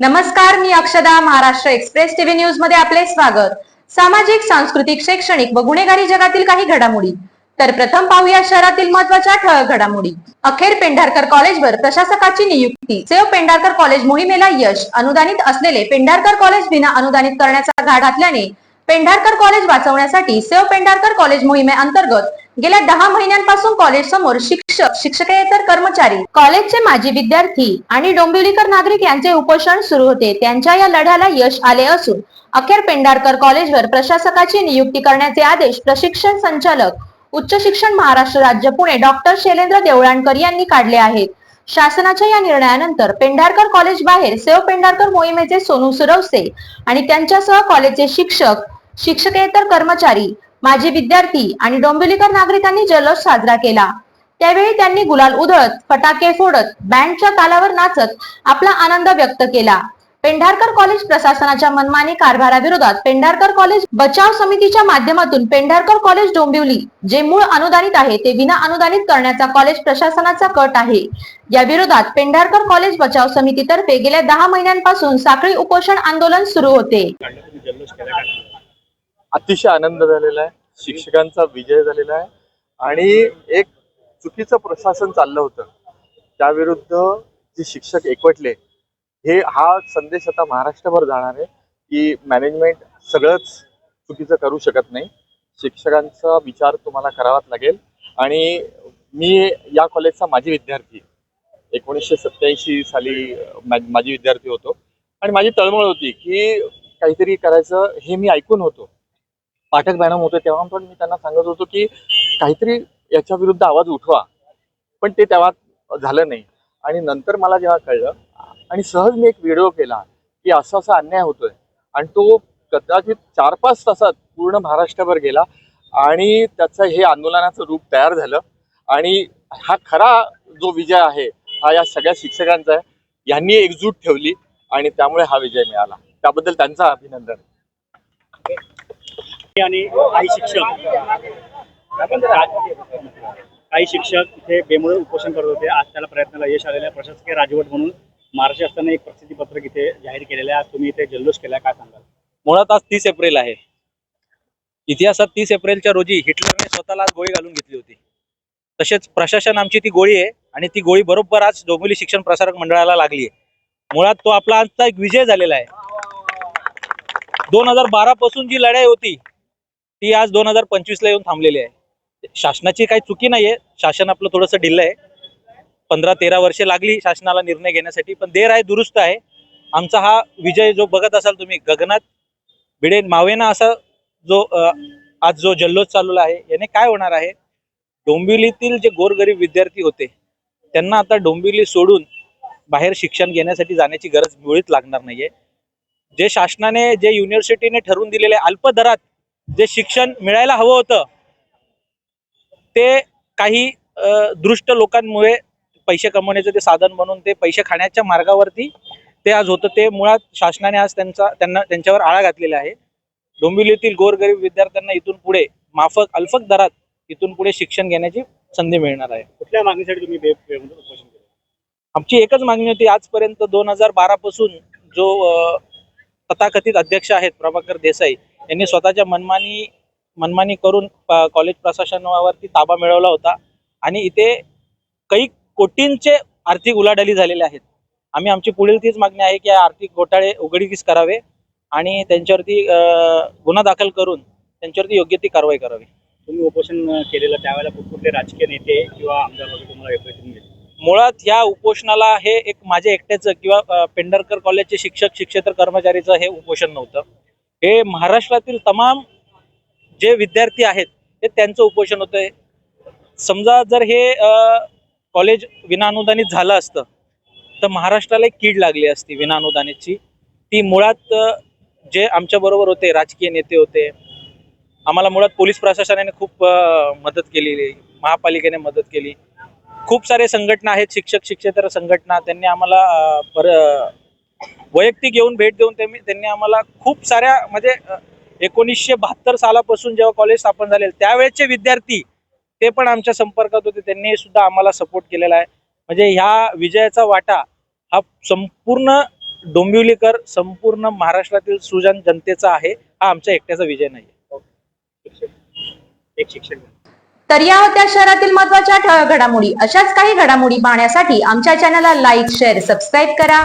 नमस्कार मी अक्षदा Maharashtra express TV न्यूजमध्ये आपले स्वागत. सामाजिक सांस्कृतिक शैक्षणिक व गुन्हेगारी जगातील काही घडामोडी. तर प्रथम पाहूया शहरातील महत्त्वाच्या ठळक घडामोडी. अखेर पेंढारकर कॉलेजवर प्रशासकाची नियुक्ती. सेव पेंढारकर कॉलेज मोहिमेला यश अनुदानित असलेले पेंढारकर कॉलेज विना अनुदानित करण्याचा घाट घातल्याने पेंढारकर कॉलेज वाचवण्यासाठी सेव पेंढारकर कॉलेज मोहिमेअंतर्गत गेल्या दहा महिन्यांपासून कॉलेज समोर शिक्षक शिक्षकेतर कर्मचारी कॉलेजचे माजी विद्यार्थी आणि डोंबिवलीकर नागरिक यांचे उपोषण सुरू होते. त्यांच्या या लढ्याला यश आले असून अखेर पेंढारकर कॉलेजवर प्रशासकाची नियुक्ती करण्याचे आदेश प्रशिक्षण संचालक उच्च शिक्षण महाराष्ट्र राज्य पुणे डॉक्टर शैलेंद्र देवळाणकर यांनी काढले आहेत. शासनाच्या या निर्णयानंतर पेंढारकर कॉलेज बाहेर सेव पेंढारकर मोहिमेचे सोनू सुरवसे आणि त्यांच्यासह कॉलेजचे शिक्षक शिक्षकेतर कर्मचारी माजी विद्यार्थी आणि डोंबिवलीकर नागरिकांनी जल्लोष साजरा केला. त्यावेळी त्यांनी गुलाल उधळत फटाके फोडत बँडच्या तालावर नाचत आपला आनंद व्यक्त केला. पेंढारकर कॉलेज प्रशासनाच्या मनमानी कारभाराविरोधात पेंढारकर कॉलेज बचाव समितीच्या माध्यमातून पेंढारकर कॉलेज डोंबिवली जे मूळ अनुदानित आहे ते विना अनुदानित करण्याचा कॉलेज प्रशासनाचा कट आहे. या विरोधात पेंढारकर कॉलेज बचाव समितीतर्फे गेल्या दहा महिन्यांपासून साखळी उपोषण आंदोलन सुरू होते. अतिशय आनंद झालेला आहे. शिक्षकांचा विजय झालेला आहे. आणि एक चुकीचं प्रशासन चाललं होतं. त्याविरुद्ध जे शिक्षक एकवटले हे हा संदेश आता महाराष्ट्रभर जाणार आहे की मॅनेजमेंट सगळंच चुकीचं करू शकत नाही. शिक्षकांचा विचार तुम्हाला करावाच लागेल. आणि मी या कॉलेजचा माजी विद्यार्थी एकोणीसशे सत्याऐंशी साली माझी माजी विद्यार्थी होतो. आणि माझी तळमळ होती की काहीतरी करायचं हे मी ऐकून होतो. पाठक मॅडम होते तेव्हा पण मी त्यांना सांगत होतो की काहीतरी याच्या विरुद्ध आवाज उठवा. पण ते तेव्हा झालं नाही. आणि नंतर मला जेव्हा कळलं आणि सहज मी एक व्हिडिओ केला की असं असा अन्याय होतोय. आणि तो कदाचित चार पाच तासात पूर्ण महाराष्ट्रभर गेला आणि त्याचं हे आंदोलनाचं रूप तयार झालं. आणि हा खरा जो विजय आहे हा या सगळ्या शिक्षकांचा आहे यांनी एकजूट ठेवली आणि त्यामुळे हा विजय मिळाला. त्याबद्दल त्यांचं अभिनंदन. आणि काही शिक्षक. काही शिक्षक इथे बेमुळे उपोषण करत होते. आज त्याला प्रयत्नाला यश आलेलं आहे. प्रशासकीय राजवट म्हणून महाराष्ट्र शासनाने एक प्रसिद्धी पत्रक इथे जाहीर केलेलं आहे. तुम्ही इथे जल्लोष केला काय सांगाल? मुळात आज तीस एप्रिल आहे. इतिहासात तीस एप्रिलच्या रोजी हिटलरने स्वतःला आज गोळी घालून घेतली होती. तसेच प्रशासन आमची ती गोळी आहे आणि ती गोळी बरोबर आज डोंबिवली शिक्षण प्रसारक मंडळाला लागली आहे. मुळात तो आपला आजचा एक विजय झालेला आहे. दोन हजार बारा पासून जी लढाई होती ती आज दोन हजार पंचवीस ला येऊन थांबलेली आहे. शासनाची काही चुकी नाहीये. शासन आपलं थोडंसं ढिल्लं आहे. पंधरा तेरा वर्षे लागली शासनाला निर्णय घेण्यासाठी पण देर आहे दुरुस्त आहे. आमचा हा विजय जो बघत असाल तुम्ही गगनात भिडे मावेना असा जो आज जो जल्लोष चालवला आहे याने काय होणार आहे? डोंबिवलीतील जे गोरगरीब विद्यार्थी होते त्यांना आता डोंबिवली सोडून बाहेर शिक्षण घेण्यासाठी जाण्याची गरज मुळीच लागणार नाहीये. जे शासनाने जे युनिव्हर्सिटीने ठरवून दिलेले अल्प दरात जे शिक्षण मिळायला हवं होतं ते काही दृष्ट लोकांमुळे पैसे कमवण्याचं ते साधन म्हणून ते पैसे खाण्याच्या मार्गावरती ते आज होतं ते मुळात शासनाने आज त्यांचा त्यांना त्यांच्यावर आळा घातलेला आहे. डोंबिवलीतील गोरगरीब विद्यार्थ्यांना इथून पुढे माफक अल्फक दरात इथून पुढे शिक्षण घेण्याची संधी मिळणार आहे. कुठल्या मागणीसाठी तुम्ही केलं? आमची एकच मागणी होती आजपर्यंत दोन हजार बारा पासून जो तथाकथित अध्यक्ष आहेत प्रभाकर देसाई यांनी स्वतःच्या मनमानी मनमानी करून कॉलेज प्रशासनावरती ताबा मिळवला होता. आणि इथे काही कोटींचे आर्थिक उलाढाली झालेले आहेत. आम्ही आमची पुढील तीच मागणी आहे की आर्थिक घोटाळे उघडकीस करावे आणि त्यांच्यावरती गुन्हा दाखल करून त्यांच्यावरती योग्य ती कारवाई करावी. तुम्ही उपोषण केलेलं त्यावेळेला कुठले राजकीय नेते किंवा आमदार वगैरे तुम्हाला भेटून गेले? मुळात ह्या उपोषणाला हे एक माझ्या एकट्याचं किंवा पेंढरकर कॉलेजचे शिक्षक शिक्षेतर कर्मचारीचं हे उपोषण नव्हतं. हे महाराष्ट्रातील तमाम जे विद्यार्थी आहेत ते त्यांचं उपोषण होतंय. समजा जर हे कॉलेज विनाअनुदानित झालं असतं तर महाराष्ट्राला एक कीड लागली असती विनाअनुदानितची. ती मुळात जे आमच्याबरोबर होते राजकीय नेते होते आम्हाला मुळात पोलीस प्रशासनाने खूप मदत केलेली महापालिकेने मदत केली. खूप सारे संघटना आहेत शिक्षक शिक्षेतर संघटना त्यांनी आम्हाला पर वैयक्तिक येऊन भेट देऊन त्यांनी त्यांनी आम्हाला खूप साऱ्या म्हणजे एकोणीसशे बहात्तर सालापासून जेव्हा कॉलेज स्थापन झाले त्यावेळेचे विद्यार्थी ते पण आमच्या संपर्कात होते. त्यांनी सुद्धा आम्हाला सपोर्ट केलेला आहे. म्हणजे ह्या विजयाचा वाटा हा संपूर्ण डोंबिवलीकर संपूर्ण महाराष्ट्रातील सुजन जनतेचा आहे. हा आमच्या एकट्याचा विजय नाही एक शिक्षक तर या होत्या शहरातील महत्त्वाच्या घडामोडी. अशाच काही घडामोडी पाहण्यासाठी आमच्या चॅनलला लाईक शेअर सबस्क्राईब करा.